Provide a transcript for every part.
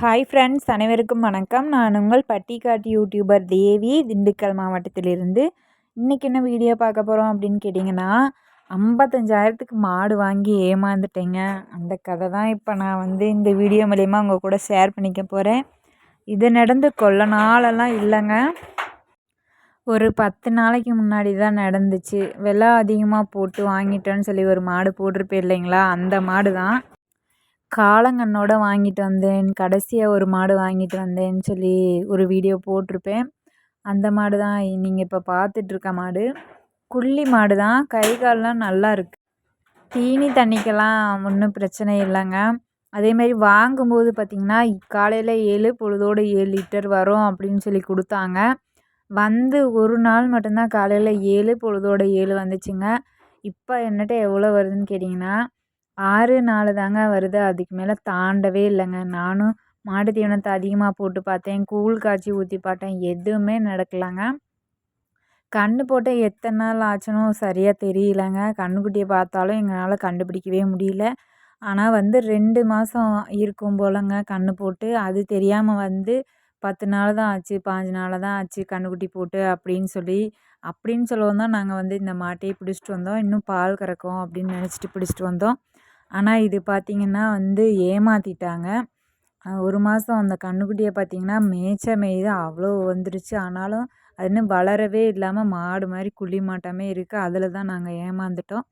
Hi friends அனைவருக்கும் வணக்கம். நான் உங்கள் பட்டிக்காட்டு யூடியூபர் தேவி திண்டுக்கல் மாவட்டத்திலிருந்து. இன்றைக்கி என்ன வீடியோ பார்க்க போகிறோம் அப்படின்னு கேட்டிங்கன்னா ஐம்பத்தஞ்சாயிரத்துக்கு மாடு வாங்கி ஏமாந்துட்டேங்க. அந்த கதை தான் இப்போ நான் வந்து இந்த வீடியோ மூலயமா உங்கள் கூட ஷேர் பண்ணிக்க போகிறேன் இது நடந்து கொள்ள நாளெல்லாம் இல்லைங்க. ஒரு பத்து நாளைக்கு முன்னாடி தான் நடந்துச்சு. விலை அதிகமாக போட்டு வாங்கிட்டேன்னு சொல்லி ஒரு மாடு போட்டிருப்பேன் இல்லைங்களா? அந்த மாடு தான். காளங்கன்னோட வாங்கிட்டு வந்தேன். கடைசியாக ஒரு மாடு வாங்கிட்டு வந்தேன்னு சொல்லி ஒரு வீடியோ போட்டிருப்பேன். அந்த மாடு தான் நீங்கள் இப்போ பார்த்துட்ருக்க மாடு. குள்ளி மாடு தான் கை கால்லாம் நல்லா இருக்குது தீனி தண்ணிக்கெல்லாம் ஒன்றும் பிரச்சனை இல்லைங்க. அதேமாரி வாங்கும்போது பார்த்திங்கன்னா காலையில் ஏழு பொழுதோடு ஏழு லிட்டர் வரும் அப்படின்னு சொல்லி கொடுத்தாங்க. வந்து ஒரு நாள் மட்டும்தான் காலையில் ஏழு பொழுதோட ஏழு வந்துச்சுங்க. இப்போ என்னட்ட எவ்வளோ வருதுன்னு கேட்டிங்கன்னா ஆறு நாலு தாங்க வருது. அதுக்கு மேலே தாண்டவே இல்லைங்க. நானும் மாட்டு தீவனத்தை அதிகமாக போட்டு பார்த்தேன். கூழ் காய்ச்சி ஊற்றி பார்த்தேன். எதுவுமே நடக்கலைங்க. கன்று போட்டு எத்தனை நாள் ஆச்சுன்னு சரியாக தெரியலங்க. கன்றுக்குட்டியை பார்த்தாலும் எங்களால் கண்டுபிடிக்கவே முடியல. ஆனால் வந்து ரெண்டு மாதம் இருக்கும் போலங்க கன்று போட்டு. அது தெரியாமல் வந்து பத்து நாள் தான் ஆச்சு பாஞ்சு நாள் தான் ஆச்சு கன்றுக்குட்டி போட்டு அப்படின்னு சொல்லி. அப்படின்னு சொல்லவும் தான் நாங்கள் வந்து இந்த மாட்டையே பிடிச்சிட்டு வந்தோம். இன்னும் பால் கறக்கும் அப்படின்னு நினச்சிட்டு பிடிச்சிட்டு வந்தோம். ஆனால் இது பார்த்திங்கன்னா வந்து ஏமாற்றிட்டாங்க ஒரு மாதம் அந்த கன்றுக்குட்டிய பார்த்திங்கன்னா மேய்ச்ச மேய்து அவ்வளோ வந்துருச்சு. ஆனாலும் அது இன்னும் வளரவே இல்லாமல் மாடு மாதிரி குழி மாட்டாமே இருக்குது அதில் தான் நாங்கள் ஏமாந்துட்டோம்.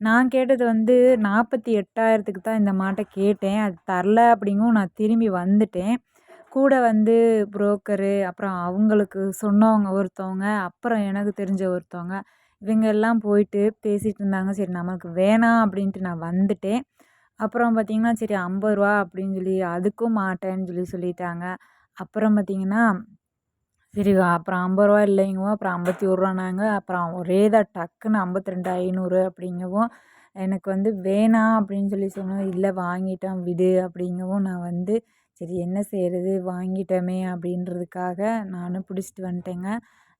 நான் கேட்டது வந்து நாற்பத்தி எட்டாயிரத்துக்கு தான் இந்த மாட்டை கேட்டேன். அது தரல அப்படிங்கவும் நான் திரும்பி வந்துட்டேன். கூட வந்து புரோக்கரு அப்புறம் அவங்களுக்கு சொன்னவங்க ஒருத்தவங்க அப்புறம் எனக்கு தெரிஞ்ச ஒருத்தவங்க இவங்க எல்லாம் போயிட்டு பேசிகிட்டு இருந்தாங்க சரி நமக்கு வேணாம் அப்படின்ட்டு நான் வந்துட்டேன். அப்புறம் பார்த்திங்கன்னா சரி ஐம்பது ரூபா அப்படின்னு சொல்லி அதுக்கும் மாட்டேன்னு சொல்லி சொல்லிட்டாங்க. அப்புறம் பார்த்திங்கன்னா சரி அப்புறம் ஐம்பது ரூபா இல்லைங்கவும் அப்புறம் ஐம்பத்தி ஒரு ரூபானாங்க. அப்புறம் ஒரே தான் டக்குன்னு ஐம்பத்தி ரெண்டு ஐநூறு அப்படிங்கவும் எனக்கு வந்து வேணாம் அப்படின்னு சொல்லி சொன்னோம். இல்லை வாங்கிட்டோம் விடு அப்படிங்கவும் நான் வந்து சரி என்ன செய்கிறது வாங்கிட்டோமே அப்படின்றதுக்காக நானும் பிடிச்சிட்டு வந்துட்டேங்க.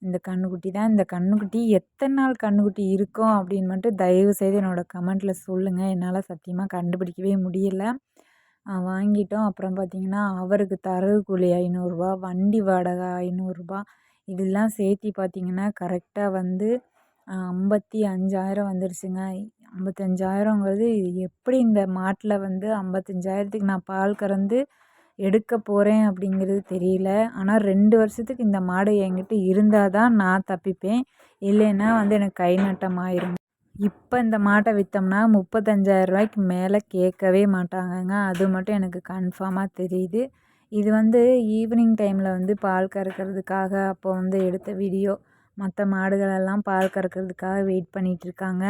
இந்த கன்றுக்குட்டி தான் இந்த கன்றுக்குட்டி எத்தனை நாள் கன்றுக்குட்டி இருக்கும் அப்படின்னு மட்டும் தயவுசெய்து என்னோடய கமெண்ட்டில் சொல்லுங்கள் என்னால் சத்தியமாக கண்டுபிடிக்கவே முடியலை. வாங்கிட்டோம். அப்புறம் பார்த்திங்கன்னா அவருக்கு தரவு கூலி ஐநூறுரூவா வண்டி வாடகை ஐநூறுரூபா இதெல்லாம் சேர்த்தி பார்த்திங்கன்னா கரெக்டாக வந்து ஐம்பத்தி அஞ்சாயிரம் வந்துடுச்சுங்க ஐம்பத்தஞ்சாயிரங்கிறது எப்படி இந்த மாட்டில் வந்து ஐம்பத்தஞ்சாயிரத்துக்கு நான் பால் கறந்து எடுக்க போகிறேன் அப்படிங்கிறது தெரியல. ஆனால் ரெண்டு வருஷத்துக்கு இந்த மாடு என்கிட்ட இருந்தால் தான் நான் தப்பிப்பேன். இல்லைன்னா வந்து எனக்கு கை நட்டமாயிரும். இப்போ இந்த மாட்டை விற்றோம்னா ரூபாய்க்கு மேலே கேட்கவே மாட்டாங்கங்க. அது மட்டும் எனக்கு கன்ஃபார்மாக தெரியுது. இது வந்து ஈவினிங் டைமில் வந்து பால் கறக்கிறதுக்காக அப்போ வந்து எடுத்த வீடியோ மற்ற மாடுகளெல்லாம் பால் கறக்கிறதுக்காக வெயிட் பண்ணிகிட்ருக்காங்க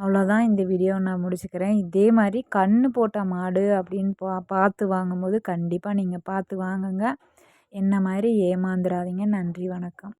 அவ்வளோதான் இந்த வீடியோவை நான் முடிச்சுக்கிறேன். இதே மாதிரி கண் போட்ட மாடு அப்படின்னு பா பார்த்து வாங்கும்போது கண்டிப்பாக நீங்கள் பார்த்து வாங்குங்க. என்ன மாதிரி ஏமாந்துடாதீங்க நன்றி வணக்கம்.